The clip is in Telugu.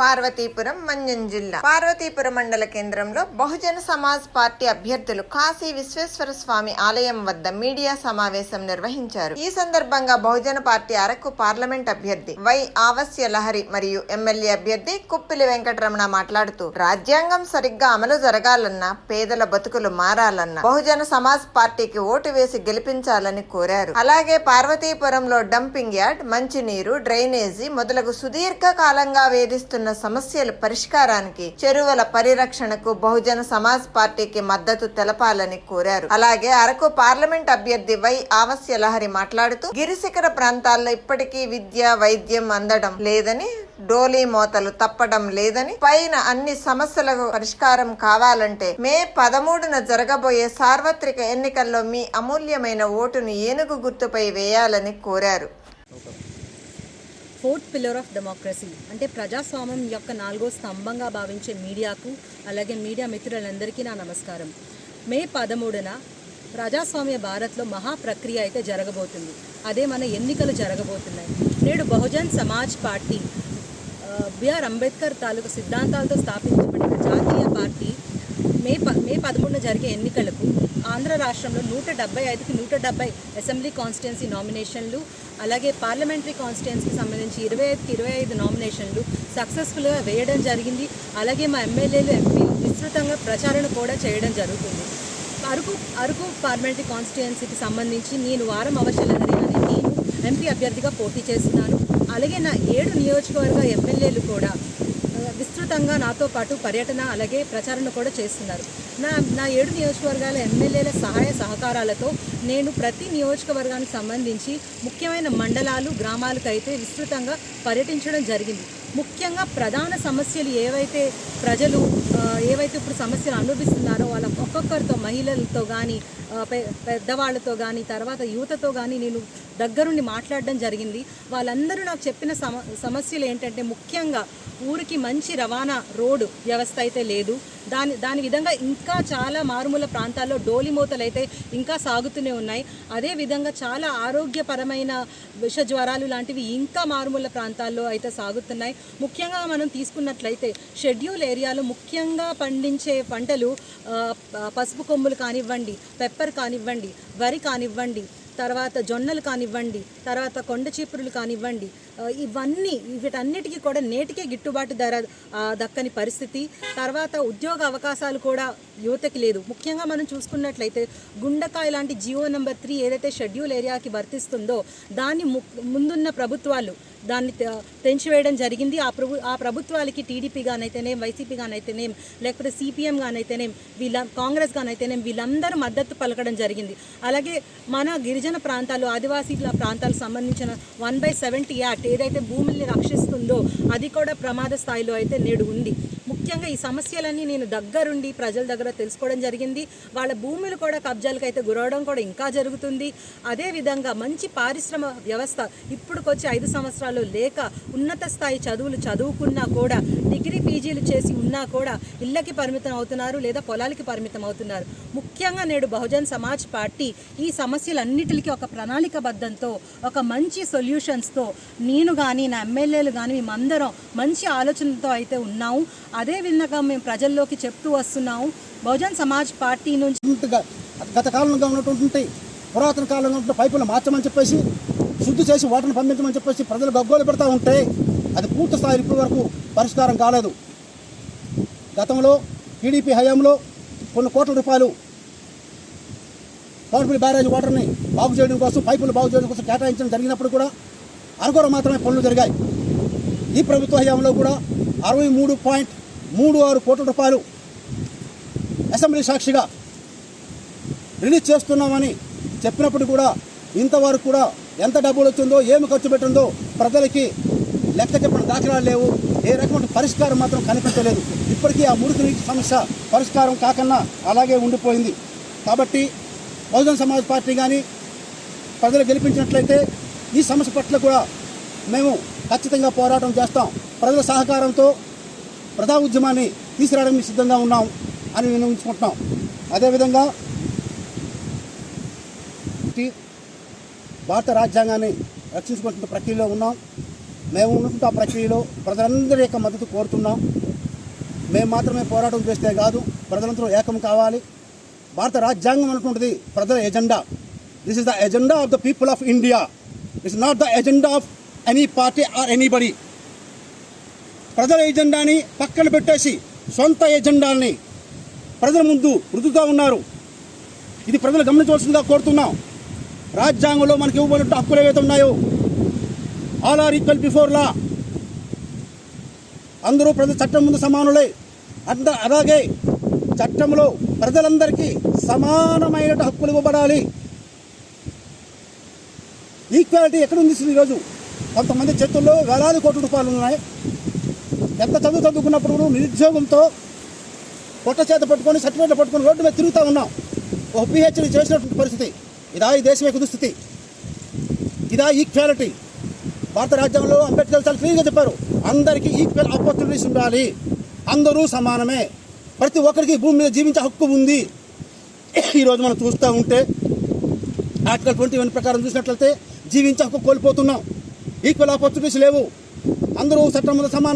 పార్వతీపురం మన్యం జిల్లా. పార్వతీపురం మండల కేంద్రంలో బహుజన సమాజ్ పార్టీ అభ్యర్థులు కాశీ విశ్వేశ్వర స్వామి ఆలయం వద్ద మీడియా సమావేశం నిర్వహించారు. ఈ సందర్భంగా బహుజన పార్టీ అరకు పార్లమెంట్ అభ్యర్థి వై ఆవస్య లహరి మరియు ఎమ్మెల్యే అభ్యర్థి కుప్పిలి వెంకటరమణ మాట్లాడుతూ రాజ్యాంగం సరిగ్గా అమలు జరగాలన్నా పేదల బతుకులు మారాలన్నా బహుజన సమాజ్ పార్టీకి ఓటు వేసి గెలిపించాలని కోరారు. అలాగే పార్వతీపురంలో డంపింగ్ యార్డ్ మంచినీరు డ్రైనేజీ మొదలగు సుదీర్ఘ కాలంగా వేధిస్తున్న సమస్యల పరిష్కారానికి చెరువుల పరిరక్షణకు బహుజన సమాజ్ పార్టీకి మద్దతు తెలపాలని కోరారు. అలాగే అరకు పార్లమెంట్ అభ్యర్థి వై ఆవస్య లహరి మాట్లాడుతూ గిరిశిఖర ప్రాంతాల్లో ఇప్పటికీ విద్య వైద్యం అందడం లేదని డోలీ మోతలు తప్పడం లేదని పైన అన్ని సమస్యలకు పరిష్కారం కావాలంటే మే పదమూడున జరగబోయే సార్వత్రిక ఎన్నికల్లో మీ అమూల్యమైన ఓటును ఏనుగు గుర్తుపై వేయాలని కోరారు. Fourth pillar of democracy. అంటే ప్రజాస్వామ్యం యొక్క నాలుగో స్తంభంగా భావించే మీడియాకు అలాగే మీడియా మిత్రులందరికీ నా నమస్కారం. మే పదమూడున ప్రజాస్వామ్య భారత్లో మహా ప్రక్రియ అయితే జరగబోతుంది. అదే మన ఎన్నికలు జరగబోతున్నాయి. నేడు Bahujan Samaj party B R Ambedkar తాలూకు సిద్ధాంతాలతో స్థాపించబడిన జాతీయ పార్టీ మే ప మే పదమూడున జరిగే ఎన్నికలకు ఆంధ్ర రాష్ట్రంలో నూట డెబ్బై ఐదుకి నూట డెబ్బై అసెంబ్లీ కాన్స్టిట్యున్సీ నామినేషన్లు అలాగే పార్లమెంటరీ కాన్స్టిట్యున్సీకి సంబంధించి ఇరవై ఐదుకి ఇరవై ఐదు నామినేషన్లు సక్సెస్ఫుల్గా వేయడం జరిగింది. అలాగే మా ఎమ్మెల్యేలు ఎంపీలు విస్తృతంగా ప్రచారణ కూడా చేయడం జరుగుతుంది. అరకు అరకు పార్లమెంటరీ కాన్స్టిట్యున్సీకి సంబంధించి నేను వారం అవసరలహరి అని నేను ఎంపీ అభ్యర్థిగా పోటీ చేస్తున్నాను. అలాగే నా ఏడు నియోజకవర్గ ఎమ్మెల్యేలు కూడా విస్తృతంగా నాతో పాటు పర్యటన అలాగే ప్రచారణ కూడా చేస్తున్నారు. నా నా ఏడు నియోజకవర్గాల ఎమ్మెల్యేల సహాయ సహకారాలతో నేను ప్రతి నియోజకవర్గానికి సంబంధించి ముఖ్యమైన మండలాలు గ్రామాలకు అయితే విస్తృతంగా పర్యటించడం జరిగింది. ముఖ్యంగా ప్రధాన సమస్యలు ఏవైతే ప్రజలు ఏవైతే ఇప్పుడు సమస్యలు అనుభవిస్తున్నారో వాళ్ళ ఒక్కొక్కరితో మహిళలతో కానీ పెద్దవాళ్ళతో కానీ తర్వాత యువతతో కానీ నేను దగ్గరుండి మాట్లాడడం జరిగింది. వాళ్ళందరూ నాకు చెప్పిన సమ సమస్యలు ఏంటంటే ముఖ్యంగా ఊరికి మంచి రవాణా రోడ్డు వ్యవస్థ అయితే లేదు. దాని దాని విధంగా ఇంకా చాలా మారుమూల ప్రాంతాల్లో డోలిమూతలు అయితే ఇంకా సాగుతూనే ఉన్నాయి. అదే విధంగా చాలా ఆరోగ్యపరమైన విష జ్వరాలు లాంటివి ఇంకా మారుమూల ప్రాంతాల్లో అయితే సాగుతున్నాయి. ముఖ్యంగా మనం తీసుకున్నట్లయితే షెడ్యూల్ ఏరియాలో ముఖ్యంగా పండించే పంటలు పసుపు కొమ్ములు కానివ్వండి పెప్పర్ కానివ్వండి వరి కానివ్వండి తర్వాత జొన్నలు కానివ్వండి తర్వాత కొండ చీపురులు కానివ్వండి ఇవన్నీ వీటన్నిటికీ కూడా నేటికే గిట్టుబాటు ధర దక్కని పరిస్థితి. తర్వాత ఉద్యోగ అవకాశాలు కూడా యువతకి లేదు. ముఖ్యంగా మనం చూసుకున్నట్లయితే గుండకాయ లాంటి జియో నెంబర్ త్రీ ఏదైతే షెడ్యూల్ ఏరియాకి వర్తిస్తుందో దాన్ని ము- ముందున్న ప్రభుత్వాలు దాన్ని తె- తెంచివేయడం జరిగింది. ఆ ప్రభు ఆ ప్రభుత్వాలకి టీడీపీ గానైతేనేం వైసీపీ గానైతేనేం లేకపోతే సిపిఎం గానైతేనేం వీళ్ళ కాంగ్రెస్ గానైతేనేం వీళ్ళందరూ మద్దతు పలకడం జరిగింది. అలాగే మన గిరిజన ప్రాంతాలు ఆదివాసీల ప్రాంతాలకు సంబంధించిన వన్ బై సెవెంటీ యాక్ట్ ఏదైతే భూముల్ని రక్షిస్తుందో అది కూడా ప్రమాద స్థాయిలో అయితే నేడు ఉంది. ముఖ్యంగా ఈ సమస్యలన్నీ నేను దగ్గరుండి ప్రజల దగ్గర తెలుసుకోవడం జరిగింది. వాళ్ళ భూములు కూడా కబ్జాలకు అయితే గురవడం కూడా ఇంకా జరుగుతుంది. అదేవిధంగా మంచి పారిశ్రమ వ్యవస్థ ఇప్పుడుకొచ్చి ఐదు సంవత్సరాలు లేక ఉన్నత స్థాయి చదువులు చదువుకున్నా కూడా డిగ్రీ పీజీలు ఉన్నా కూడా ఇళ్ళకి పరిమితం అవుతున్నారు లేదా పొలాలకి పరిమితం అవుతున్నారు. ముఖ్యంగా నేడు బహుజన్ సమాజ్ పార్టీ ఈ సమస్యలన్నిటికీ ఒక ప్రణాళికబద్ధంతో ఒక మంచి సొల్యూషన్స్తో నేను కానీ నా ఎమ్మెల్యేలు కానీ మేమందరం మంచి ఆలోచనలతో అయితే ఉన్నాము. అదే విధంగా మేము ప్రజల్లోకి చెప్తూ వస్తున్నాము. బహుజన్ సమాజ్ పార్టీ నుంచి గత కాలంలో ఉన్నటువంటి పురాతన కాలంలో ఉన్న పైపులను మార్చమని చెప్పేసి శుద్ధి చేసి వాటర్ని పంపించమని చెప్పేసి ప్రజలు గగ్గోలు పెడతా ఉంటే అది పూర్తి స్థాయి ఇప్పటి వరకు పరిష్కారం కాలేదు. గతంలో టీడీపీ హయాంలో కొన్ని కోట్ల రూపాయలు పవర్ఫుల్ బ్యారేజ్ వాటర్ని బాగు చేయడం కోసం పైపులు బాగు చేయడం కోసం కేటాయించడం జరిగినప్పుడు కూడా అరకొర మాత్రమే పనులు జరిగాయి. ఈ ప్రభుత్వ హయాంలో కూడా అరవై మూడు పాయింట్ మూడు ఆరు కోట్ల రూపాయలు అసెంబ్లీ సాక్షిగా రిలీజ్ చేస్తున్నామని చెప్పినప్పుడు కూడా ఇంతవరకు కూడా ఎంత డబ్బులు వచ్చిందో ఏమి ఖర్చు పెట్టిందో ప్రజలకి లెక్క చెప్పిన దాఖలాలు లేవు. ఏ రకమైన పరిష్కారం మాత్రం కనిపించలేదు. ఇప్పటికీ ఆ మురికి నీటి సమస్య పరిష్కారం కాకన్నా అలాగే ఉండిపోయింది. కాబట్టి బహుజన సమాజ్ పార్టీ కానీ ప్రజలు గెలిపించినట్లయితే ఈ సమస్య పట్ల కూడా మేము ఖచ్చితంగా పోరాటం చేస్తాం. ప్రజల సహకారంతో ప్రజా ఉద్యమాన్ని తీసుకురావడానికి సిద్ధంగా ఉన్నాం అని వినియోగించుకుంటున్నాం అదేవిధంగా భారత రాజ్యాంగాన్ని రక్షించుకుంటున్న ప్రక్రియలో ఉన్నాం. మేము ఉన్నటువంటి ప్రక్రియలో ప్రజలందరి యొక్క మద్దతు కోరుతున్నాం. మేము మాత్రమే పోరాటం చేస్తే కాదు ప్రజలందరూ ఏకం కావాలి. భారత రాజ్యాంగం అనుకుంటుంది ప్రజల agenda. This is the agenda of the people of India it's not the agenda of any party or anybody ప్రజల ఎజెండాని పక్కన పెట్టేసి సొంత ఎజెండాల్ని ప్రజల ముందు రుదుతూ ఉన్నారు. ఇది ప్రజలు గమనించవలసిందిగా కోరుతున్నాం. రాజ్యాంగంలో మనకి ఇవ్వబడిన హక్కులు ఏవైతే ఉన్నాయో all are equal before law అందరూ ప్రజల చట్టం ముందు సమానులే. అంత అలాగే చట్టంలో ప్రజలందరికీ సమానమైన హక్కులు ఇవ్వబడాలి. ఈక్వాలిటీ ఎక్కడ ఉంది ఈరోజు? కొంతమంది చేతుల్లో వేలాది కోట్ల రూపాయలు ఉన్నాయి. ఎంత చదువు చదువుకున్నప్పుడు కూడా నిరుద్యోగంతో పొట్ట చేత పట్టుకొని సర్టిఫికేట్లు పట్టుకొని రోడ్డు మీద తిరుగుతూ ఉన్నాం. ఒక పిహెచ్డి చేసినటువంటి పరిస్థితి. ఇదా ఈ దేశం యొక్క దుస్థితి. ఇదా ఈక్వాలిటీ భారత రాజ్యాంగంలో అంబేద్కర్ చాలా క్లియర్గా చెప్పారు. అందరికీ ఈక్వల్ ఆపర్చునిటీస్ ఉండాలి. అందరూ సమానమే. ప్రతి ఒక్కరికి భూమి మీద జీవించే హక్కు ఉంది. ఈరోజు మనం చూస్తూ ఉంటే ఆర్టికల్ ట్వంటీ వన్ ప్రకారం చూసినట్లయితే జీవించే హక్కు కోల్పోతున్నాం. ఈక్వల్ ఆపర్చునిటీస్ లేవు. అందరూ చట్టం మీద సమానం.